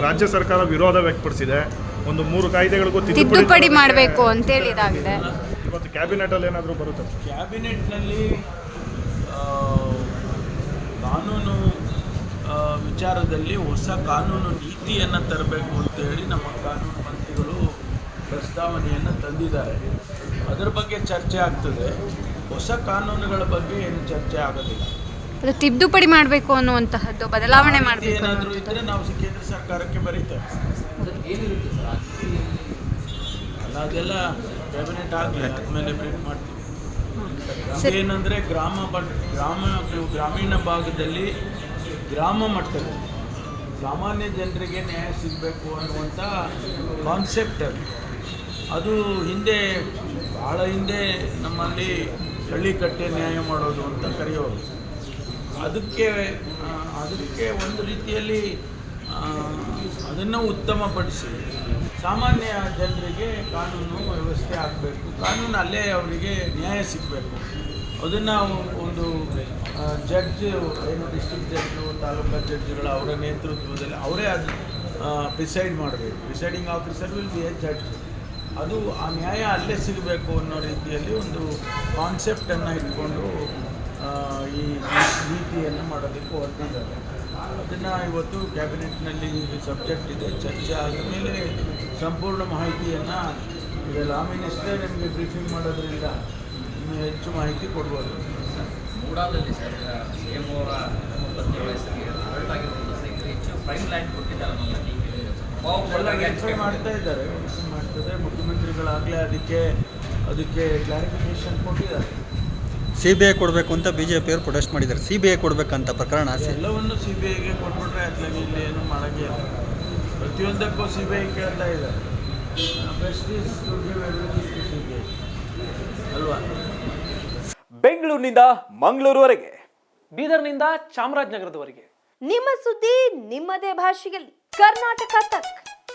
ರಾಜ್ಯ ಸರ್ಕಾರ ವಿರೋಧ ವ್ಯಕ್ತಪಡಿಸಿದೆ. ಒಂದು ಮೂರು ಕಾಯ್ದೆಗಳಿಗೂ ತಿದ್ದುಪಡಿ ಮಾಡಬೇಕು ಅಂತ ಹೇಳಿದಾಗಿದೆ ಇವತ್ತು ಕ್ಯಾಬಿನೆಟ್ ಅಲ್ಲಿ ಏನಾದರೂ ಬರುತ್ತೆ? ಕ್ಯಾಬಿನೆಟ್ನಲ್ಲಿ ನಲ್ಲಿ ಕಾನೂನು ವಿಚಾರದಲ್ಲಿ ಹೊಸ ಕಾನೂನು ನೀತಿಯನ್ನು ತರಬೇಕು ಅಂತೇಳಿ ನಮ್ಮ ಕಾನೂನು ಮಂತ್ರಿಗಳು ಪ್ರಸ್ತಾವನೆಯನ್ನು ತಂದಿದ್ದಾರೆ. ಅದರ ಬಗ್ಗೆ ಚರ್ಚೆ ಆಗ್ತದೆ. ಹೊಸ ಕಾನೂನುಗಳ ಬಗ್ಗೆ ಏನು ಚರ್ಚೆ ಆಗೋದಿಲ್ಲ. ಅದು ತಿದ್ದುಪಡಿ ಮಾಡಬೇಕು ಅನ್ನುವಂತಹದ್ದು ಬದಲಾವಣೆ ಮಾಡಬೇಕು ಏನಾದರೂ ಇದ್ದರೆ ನಾವು ಕೇಂದ್ರ ಸರ್ಕಾರಕ್ಕೆ ಬರೀತೇವೆ. ಅಲ್ಲ ಅದೆಲ್ಲ ಕ್ಯಾಬಿನೆಟ್ ಆಗಲಿ ಆದಮೇಲೆ ಮಾಡ್ತೀವಿ. ಏನಂದರೆ ಗ್ರಾಮ ಬಟ್ ಗ್ರಾಮ ಗ್ರಾಮೀಣ ಭಾಗದಲ್ಲಿ ಗ್ರಾಮ ಮಟ್ಟದಲ್ಲಿ ಸಾಮಾನ್ಯ ಜನರಿಗೆ ನ್ಯಾಯ ಸಿಗಬೇಕು ಅನ್ನುವಂಥ ಕಾನ್ಸೆಪ್ಟ್ ಅದು. ಅದು ಹಿಂದೆ ಭಾಳ ಹಿಂದೆ ನಮ್ಮಲ್ಲಿ ಹಳ್ಳಿಕಟ್ಟೆ ನ್ಯಾಯ ಮಾಡೋದು ಅಂತ ಕರೆಯೋರು. ಅದಕ್ಕೆ ಅದಕ್ಕೆ ಒಂದು ರೀತಿಯಲ್ಲಿ ಅದನ್ನು ಉತ್ತಮಪಡಿಸಿ. ಸಾಮಾನ್ಯ ಜನರಿಗೆ ಕಾನೂನು ವ್ಯವಸ್ಥೆ ಆಗಬೇಕು. ಕಾನೂನು ಅಲ್ಲೇ ಅವರಿಗೆ ನ್ಯಾಯ ಸಿಗಬೇಕು. ಅದನ್ನು ಒಂದು ಜಡ್ಜ್, ಏನು ಡಿಸ್ಟ್ರಿಕ್ಟ್ ಜಡ್ಜು, ತಾಲೂಕಾ ಜಡ್ಜ್ಗಳ ಅವರ ನೇತೃತ್ವದಲ್ಲಿ ಅವರೇ ಅದು ಡಿಸೈಡ್ ಮಾಡಬೇಕು. Deciding officer will be a judge. ಅದು ಆ ನ್ಯಾಯ ಅಲ್ಲೇ ಸಿಗಬೇಕು ಅನ್ನೋ ರೀತಿಯಲ್ಲಿ ಒಂದು ಕಾನ್ಸೆಪ್ಟನ್ನು ಇಟ್ಕೊಂಡು ಈ ನೀತಿಯನ್ನು ಮಾಡೋದಕ್ಕೆ ಹೊರಟಿದ್ದಾರೆ. ಅದನ್ನು ಇವತ್ತು ಕ್ಯಾಬಿನೆಟ್ನಲ್ಲಿ ಸಬ್ಜೆಕ್ಟ್ ಇದೆ ಚರ್ಚೆ. ಆದಮೇಲೆ ಸಂಪೂರ್ಣ ಮಾಹಿತಿಯನ್ನು ಈಗ ಲಾ ಮಿನಿಸ್ಟರ್ ನಿಮಗೆ ಬ್ರೀಫಿಂಗ್ ಮಾಡೋದ್ರಿಂದ ಇನ್ನೂ ಹೆಚ್ಚು ಮಾಹಿತಿ ಕೊಡ್ಬೋದು. ಮೂಡಾದಲ್ಲಿ ಸರ್ ಸಿ ಎಂ ಅವರ ಹೆಚ್ಚು ಪ್ರೈಮ್ ಲ್ಯಾಂಡ್ ಕೊಟ್ಟಿದ್ದಾರೆ ಮಾಡ್ತಾ ಇದ್ದಾರೆ. ಮಾಡ್ತಾರೆ ಮುಖ್ಯಮಂತ್ರಿಗಳಾಗಲೇ ಅದಕ್ಕೆ ಅದಕ್ಕೆ ಕ್ಲಾರಿಫಿಕೇಶನ್ ಕೊಟ್ಟಿದ್ದಾರೆ. ಸಿ ಬಿ ಐ ಕೊಡಬೇಕು ಅಂತ ಬಿ ಜೆ ಪಿಯವರು ಪ್ರೊಟೆಸ್ಟ್ ಮಾಡಿದ್ದಾರೆ. ಸಿ ಬಿ ಐ ಕೊಡಬೇಕಂತ ಪ್ರಕರಣ ಎಲ್ಲವನ್ನು ಸಿ ಬಿ ಐಗೆ ಕೊಟ್ಬಿಟ್ರೆ ಇಲ್ಲಿ ಏನು ಮಾಡೋಕ್ಕೆ ಇಲ್ಲ? ಪ್ರತಿಯೊಂದಕ್ಕೂ ಸಿ ಬಿ ಐ ಕೇಳ್ತಾ ಇದ್ದಾರೆ ಐ. ಅಲ್ವಾ? ಬೆಂಗಳೂರಿನಿಂದ ಮಂಗಳೂರುವರೆಗೆ. ಬೀದರ್ನಿಂದ ಚಾಮರಾಜನಗರದವರೆಗೆ. ನಿಮ್ಮ ಸುದ್ದಿ ನಿಮ್ಮದೇ ಭಾಷೆಯಲ್ಲಿ. ಕರ್ನಾಟಕ ತಕ್.